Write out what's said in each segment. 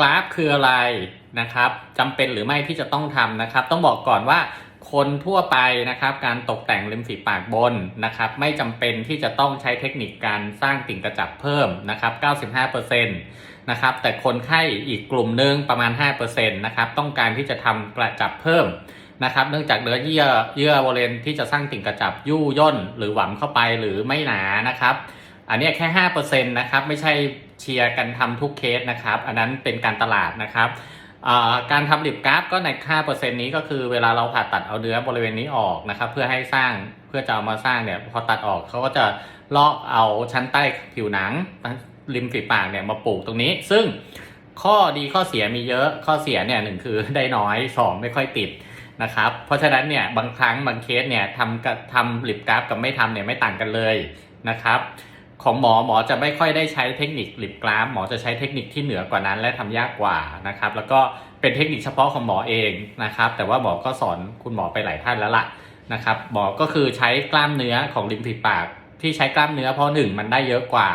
กราฟคืออะไรนะครับจำเป็นหรือไม่ที่จะต้องทำนะครับ ต้องบอกก่อนว่าคนทั่วไปนะครับ การตกแต่งริมฝีปากบนนะครับ ไม่จำเป็นที่จะต้องใช้เทคนิคการสร้างติ่งกระจับเพิ่มนะครับ 95%นะครับ แต่คนไข้อีกกลุ่มหนึ่งประมาณ 5%นะครับ ต้องการที่จะทำกระจับเพิ่มนะครับ เนื่องจากเนื้อเยื่อเยื่อบริเวณที่จะสร้างติ่งกระจับยู่ย่นหรือหวำเข้าไปหรือไม่หนานะครับ อันนี้แค่ห้าเปอร์เซ็นต์นะครับไม่ใช่เชียร์กันทำทุกเคสนะครับ อันนั้นเป็นการตลาดนะครับการทำลิปกราฟก็ในค่าเปอร์เซ็นต์นี้ก็คือเวลาเราผ่าตัดเอาเนื้อบริเวณนี้ออกนะครับ เพื่อให้สร้างเพื่อจะเอามาสร้างเนี่ยพอตัดออกเขาก็จะลอกเอาชั้นใต้ผิวหนังริมฝีปากเนี่ยมาปลูกตรงนี้ ซึ่งข้อดีข้อเสียมีเยอะข้อเสียเนี่ยหนึ่งคือได้น้อยสองไม่ค่อยติดนะครับเพราะฉะนั้นเนี่ยบางครั้งบางเคสเนี่ยทำกับทำลิปกราฟกับไม่ทำเนี่ยไม่ต่างกันเลยนะครับ ของหมอหมอจะไม่ค่อยได้ใช้เทคนิคลิปกราฟหมอจะใช้เทคนิคที่เหนือกว่านั้น และทำยากกว่านะครับ แล้วก็เป็นเทคนิคเฉพาะของหมอเองนะครับ แต่ว่าหมอก็สอนคุณหมอไปหลายท่านแล้วล่ะนะครับหมอก็คือใช้กล้ามเนื้อของริมฝีปาก ที่ใช้กล้ามเนื้อเพราะหนึ่งมันได้เยอะกว่า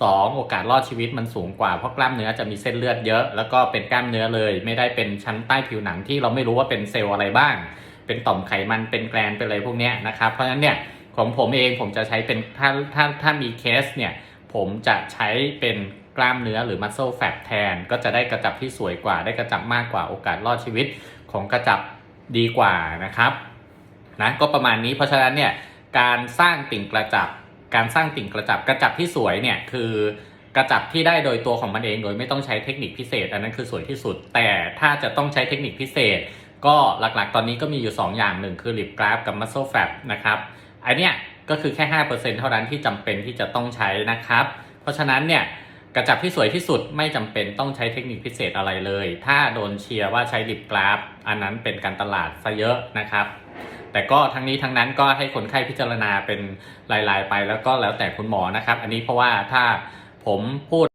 สองโอกาสรอดชีวิตมันสูงกว่าเพราะกล้ามเนื้อจะมีเส้นเลือดเยอะ แล้วก็เป็นกล้ามเนื้อเลย ไม่ได้เป็นชั้นใต้ผิวหนังที่เราไม่รู้ว่าเป็นเซลล์อะไรบ้าง เป็นต่อมไขมันเป็นแกลนเป็นอะไรพวกนี้นะครับเพราะฉะนั้นเนี่ย ของผมเองผมจะใช้เป็นถ้าถ้าถ้ามีเคสเนี่ย ผมจะใช้เป็นกล้ามเนื้อหรือ muscle fat แทน ก็จะได้กระจับที่สวยกว่า ได้กระจับมากกว่าโอกาสรอดชีวิตของกระจับดีกว่านะครับนะก็ประมาณนี้เพราะฉะนั้นเนี่ยการสร้างติ่งกระจับ การสร้างติ่งกระจับกระจับที่สวยเนี่ยคือกระจับที่ได้โดยตัวของมันเองโดยไม่ต้องใช้เทคนิคพิเศษ อันนั้นคือสวยที่สุด แต่ถ้าจะต้องใช้เทคนิคพิเศษ ก็หลักๆ ตอนนี้ก็มีอยู่ 2 อย่างหนึ่งคือ lip graft กับ muscle fat นะครับ อันเนี้ยก็คือแค่ 5%เท่านั้นที่จำเป็นที่จะต้องใช้นะครับ เพราะฉะนั้นเนี่ยกระจับที่สวยที่สุดไม่จำเป็นต้องใช้เทคนิคพิเศษอะไรเลย ถ้าโดนเชียร์ว่าใช้ลิปกราฟ อันนั้นเป็นการตลาดซะเยอะนะครับ แต่ก็ทั้งนี้ทั้งนั้นก็ให้คนไข้พิจารณาเป็นรายๆไปแล้วก็แล้วแต่คุณหมอนะครับ อันนี้เพราะว่าถ้าผมพูด